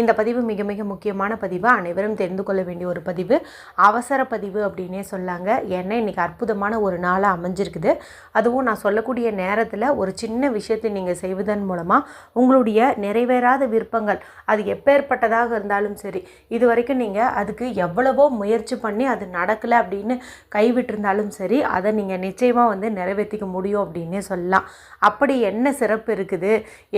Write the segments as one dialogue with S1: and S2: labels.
S1: இந்த பதிவு மிக மிக முக்கியமான பதிவு. அனைவரும் தெரிந்து கொள்ள வேண்டிய ஒரு பதிவு. அவசர பதிவு அப்படின்னே சொல்லாங்க. ஏன்னா இன்றைக்கி அற்புதமான ஒரு நாளாக அமைஞ்சிருக்குது. அதுவும் நான் சொல்லக்கூடிய நேரத்தில் ஒரு சின்ன விஷயத்தை நீங்கள் செய்வதன் மூலமாக உங்களுடைய நிறைவேறாத விருப்பங்கள் அது எப்பேற்பட்டதாக இருந்தாலும் சரி இது வரைக்கும் நீங்கள் அதுக்கு எவ்வளவோ முயற்சி பண்ணி அது நடக்கலை அப்படின்னு கைவிட்டிருந்தாலும் சரி அதை நீங்கள் நிச்சயமாக வந்து நிறைவேற்றிக்க முடியும் அப்படின்னே சொல்லலாம். அப்படி என்ன சிறப்பு இருக்குது?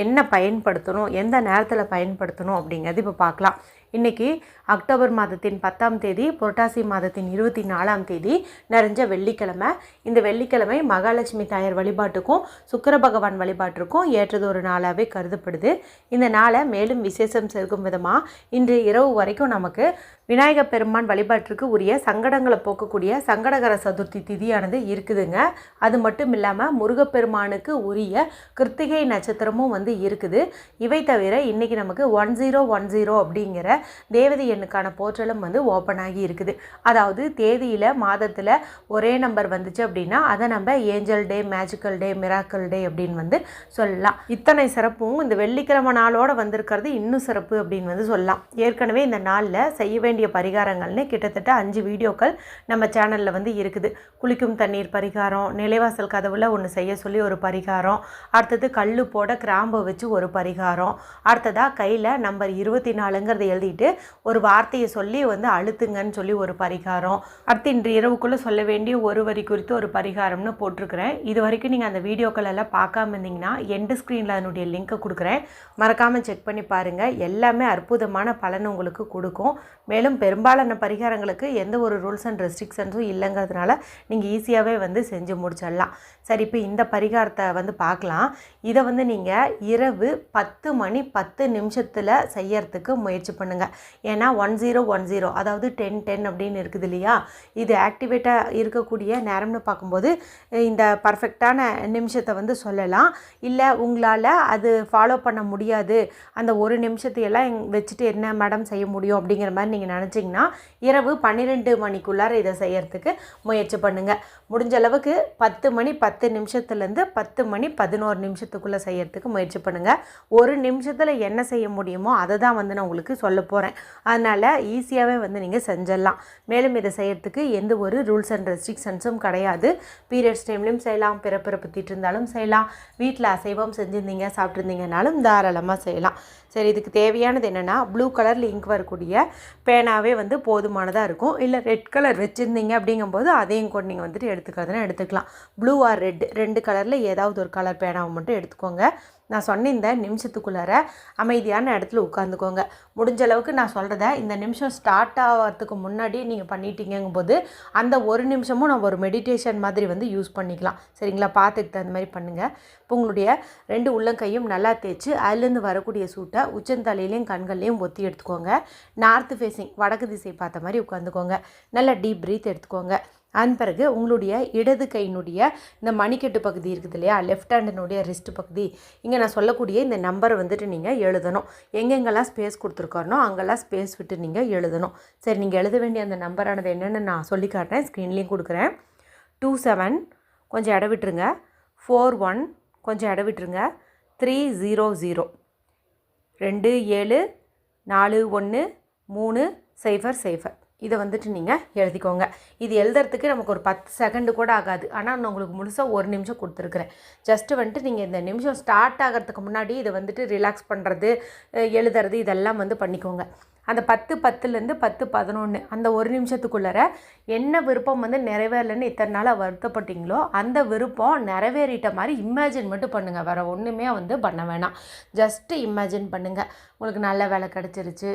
S1: என்ன பயன்படுத்தணும்? எந்த நேரத்தில் பயன்படுத்தணும் அப்படிங்க அப்படிங்கிறது இப்போ பார்க்கலாம் இன்றைக்கி அக்டோபர் மாதத்தின் பத்தாம் தேதி புரட்டாசி மாதத்தின் இருபத்தி நாலாம் தேதி நிறைஞ்ச வெள்ளிக்கிழமை. இந்த வெள்ளிக்கிழமை மகாலட்சுமி தாயார் வழிபாட்டுக்கும் சுக்கர பகவான் வழிபாட்டிற்கும் ஏற்றது ஒரு நாளாகவே கருதப்படுது. இந்த நாளை மேலும் விசேஷம் சேர்க்கும் விதமாக இன்று இரவு வரைக்கும் நமக்கு விநாயகப் பெருமான் வழிபாட்டிற்கு உரிய சங்கடங்களை போக்கக்கூடிய சங்கடகர சதுர்த்தி திதியானது இருக்குதுங்க. அது மட்டும் இல்லாமல் முருகப்பெருமானுக்கு உரிய கிருத்திகை நட்சத்திரமும் வந்து இருக்குது. இவை தவிர இன்றைக்கி நமக்கு ஒன் ஜீரோ ஒன் ஜீரோ அப்படிங்கிற தேவதை எண்ணுக்கான போர்ட்டலும் வந்து ஓப்பன் ஆகி இருக்குது. அதாவது தேதியில் மாதத்தில் ஒரே நம்பர் வந்துச்சு அப்படின்னா அதை நம்ம angel day magical day miracle day அப்படின்னு வந்து சொல்லலாம். இத்தனை சிறப்பும் இந்த வெள்ளிக்கிழமை நாளோட வந்திருக்கிறது இன்னும் சிறப்பு அப்படின்னு வந்து சொல்லலாம். ஏற்கனவே இந்த நாளில் செய்ய வேண்டிய பரிகாரங்கள்னு கிட்டத்தட்ட அஞ்சு வீடியோக்கள் நம்ம சேனலில் வந்து இருக்குது. குளிக்கும் தண்ணீர் பரிகாரம் நிலைவாசல் கதவுல ஒன்று செய்ய சொல்லி ஒரு பரிகாரம் அடுத்தது கல் போட கிராம்பை வச்சு ஒரு பரிகாரம் அடுத்ததாக கையில் நம்பர் இருபத்தி நாலுங்கிறத எழுதிட்டு ஒரு வார்த்தையை சொல்லி வந்து அழுத்துங்கன்னு சொல்லி ஒரு பரிகாரம். அடுத்து இன்று இரவுக்குள்ளே சொல்ல வேண்டிய ஒரு வரி குறித்து ஒரு பரிகாரம்னு போட்டிருக்கிறேன். இது வரைக்கும் நீங்கள் அந்த வீடியோக்கள் எல்லாம் பார்க்காம இருந்தீங்கன்னா எண்டு ஸ்க்ரீனில் அதனுடைய லிங்க்கை கொடுக்குறேன். மறக்காமல் செக் பண்ணி பாருங்கள் எல்லாமே அற்புதமான பலன் உங்களுக்கு கொடுக்கும். மேலும் பெரும்பாலான பரிகாரங்களுக்கு எந்த ஒரு ரூல்ஸ் அண்ட் ரெஸ்ட்ரிக்ஷன்ஸும் இல்லைங்கிறதுனால நீங்கள் ஈஸியாகவே வந்து செஞ்சு முடிச்சிடலாம். சரி இப்போ இந்த பரிகாரத்தை வந்து பார்க்கலாம். இதை வந்து நீங்கள் இரவு பத்து மணி பத்து நிமிஷத்தில் செய்யறதுக்கு முயற்சி பண்ணுங்கள் ஏன்னா ஒன் ஜீரோ ஒன் ஜீரோ அதாவது டென் டென் அப்படின்னு இருக்குது இல்லையா? இது ஆக்டிவேட்டாக இருக்கக்கூடிய நேரம்னு பார்க்கும்போது இந்த பர்ஃபெக்டான நிமிஷத்தை வந்து சொல்லலாம். இல்லை உங்களால் அது ஃபாலோ பண்ண முடியாது. அந்த ஒரு நிமிஷத்தையெல்லாம் எங் வச்சுட்டு என்ன மேடம் செய்ய முடியும் அப்படிங்கிற மாதிரி நீங்கள் நினச்சிங்கன்னா இரவு பன்னிரெண்டு மணிக்குள்ளார இதை செய்கிறதுக்கு முயற்சி பண்ணுங்கள் முடிஞ்ச அளவுக்கு பத்து மணி பத்து நிமிஷத்துலேருந்து பத்து மணி பதினோரு நிமிஷத்துக்குள்ளே செய்கிறதுக்கு முயற்சி பண்ணுங்கள் ஒரு நிமிஷத்தில் என்ன செய்ய முடியுமோ அதை தான் வந்து நான் உங்களுக்கு சொல்ல போகிறேன் அதனால் ஈஸியாகவே வந்து நீங்கள் செஞ்சிடலாம். மேலும் இதை செய்கிறதுக்கு எந்த ஒரு ரூல்ஸ் அண்ட் ரெஸ்ட்ரிக்ஷன்ஸும் கிடையாது. பீரியட்ஸ் டைம்லையும் செய்யலாம். பிறப்பிறப்பு பற்றிட்டு செய்யலாம். வீட்டில் அசைவம் செஞ்சுருந்தீங்க சாப்பிட்ருந்தீங்கனாலும் தாராளமாக செய்யலாம். சரி இதுக்கு தேவையானது என்னென்னா ப்ளூ கலரில் இங்க் வரக்கூடிய பேனாவே வந்து போதுமானதாக இருக்கும். இல்லை ரெட் கலர் வச்சுருந்தீங்க அப்படிங்கும்போது அதையும் கூட நீங்கள் வந்துட்டு எடுத்துக்கிறதுனா எடுத்துக்கலாம். ப்ளூ ஆர் ரெட் ரெண்டு கலரில் ஏதாவது ஒரு கலர் பேனாவை மட்டும் எடுத்துக்கோங்க. நான் சொன்ன இந்த நிமிஷத்துக்குள்ளார அமைதியான இடத்துல உட்காந்துக்கோங்க முடிஞ்ச அளவுக்கு நான் சொல்கிறத இந்த நிமிஷம் ஸ்டார்ட் ஆகிறதுக்கு முன்னாடி நீங்கள் பண்ணிட்டீங்கும்போது அந்த ஒரு நிமிஷமும் நம்ம ஒரு மெடிடேஷன் மாதிரி வந்து யூஸ் பண்ணிக்கலாம். சரிங்களா? பார்த்துக்கிட்டு அந்த மாதிரி பண்ணுங்கள் இப்போ உங்களுடைய ரெண்டு உள்ளங்கையும் நல்லா தேய்ச்சி அதுலேருந்து வரக்கூடிய சூட்டை உச்சந்தலையிலையும் கண்கள்லையும் ஒத்தி எடுத்துக்கோங்க. நார்த்து ஃபேஸிங் வடக்கு திசை பார்த்த மாதிரி உட்காந்துக்கோங்க நல்லா டீப் ப்ரீத் எடுத்துக்கோங்க. அண்ட் பிறகு உங்களுடைய இடது கையினுடைய இந்த மணிக்கட்டு பகுதி இருக்குது இல்லையா? லெஃப்ட் ஹேண்டினுடைய ரிஸ்ட் பகுதி. இங்கே நான் சொல்லக்கூடிய இந்த நம்பரை வந்துட்டு நீங்கள் எழுதணும். எங்கெங்கெல்லாம் ஸ்பேஸ் கொடுத்துருக்காரனோ அங்கெல்லாம் ஸ்பேஸ் விட்டு நீங்கள் எழுதணும். சரி நீங்கள் எழுத வேண்டிய அந்த நம்பரானது என்னென்னு நான் சொல்லி காட்டுறேன். ஸ்க்ரீன்லேயும் கொடுக்குறேன். டூ செவன் கொஞ்சம் இட விட்டுருங்க. ஃபோர் ஒன் கொஞ்சம் இட விட்டுருங்க. த்ரீ ஜீரோ ஜீரோ ரெண்டு ஏழு நாலு ஒன்று மூணு சைஃபர் சைஃபர் இதை வந்துட்டு நீங்கள் எழுதிக்கோங்க. இது எழுதுறதுக்கு நமக்கு ஒரு பத்து செகண்டு கூட ஆகாது. ஆனால் நான் உங்களுக்கு முழுசாக ஒரு நிமிஷம் கொடுத்துருக்குறேன். ஜஸ்ட்டு வந்துட்டு நீங்கள் இந்த நிமிஷம் ஸ்டார்ட் ஆகிறதுக்கு முன்னாடி இதை வந்துட்டு ரிலாக்ஸ் பண்ணுறது எழுதுறது இதெல்லாம் வந்து பண்ணிக்கோங்க. அந்த பத்து பத்துலேருந்து பத்து பதினொன்று அந்த ஒரு நிமிஷத்துக்குள்ளார என்ன விருப்பம் வந்து நிறைவேறலைன்னு இத்தனை நாளாக வருத்தப்பட்டீங்களோ அந்த விருப்பம் நிறைவேறிட்ட மாதிரி இமேஜின் மட்டும் பண்ணுங்கள் வேறு ஒன்றுமே வந்து பண்ண வேணாம். ஜஸ்ட்டு இமேஜின் பண்ணுங்கள் உங்களுக்கு நல்ல வேலை கிடச்சிருச்சு.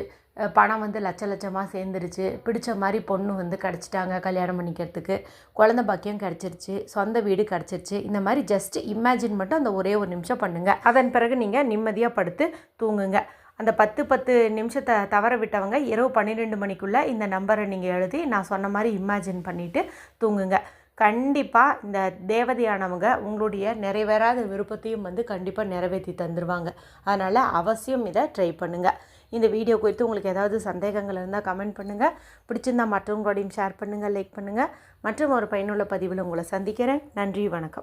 S1: பணம் வந்து லட்ச லட்சமாக சேர்ந்துருச்சு. பிடிச்ச மாதிரி பொண்ணு வந்து கிடச்சிட்டாங்க கல்யாணம் பண்ணிக்கிறதுக்கு. குழந்த பாக்கியம் கிடச்சிருச்சு. சொந்த வீடு கிடச்சிருச்சு. இந்த மாதிரி ஜஸ்ட் இமேஜின் மட்டும் அந்த ஒரே ஒரு நிமிஷம் பண்ணுங்கள் அதன் பிறகு நீங்கள் நிம்மதியாக படுத்து தூங்குங்க. அந்த பத்து பத்து நிமிஷத்தை தவற விட்டவங்க இரவு பன்னிரெண்டு மணிக்குள்ளே இந்த நம்பரை நீங்கள் எழுதி நான் சொன்ன மாதிரி இமேஜின் பண்ணிவிட்டு தூங்குங்க. கண்டிப்பாக இந்த தேவதையானவங்க உங்களுடைய நிறைவேறாத விருப்பத்தையும் வந்து கண்டிப்பாக நிறைவேற்றி தந்துடுவாங்க அதனால் அவசியம் இதை ட்ரை பண்ணுங்கள் இந்த வீடியோ குறித்து உங்களுக்கு ஏதாவது சந்தேகங்கள் இருந்தால் கமெண்ட் பண்ணுங்கள் பிடிச்சிருந்தா மற்றவங்களோடையும் ஷேர் பண்ணுங்கள் லைக் பண்ணுங்கள் மற்றும் ஒரு பயனுள்ள பதிவில் உங்களை சந்திக்கிறேன். நன்றி வணக்கம்.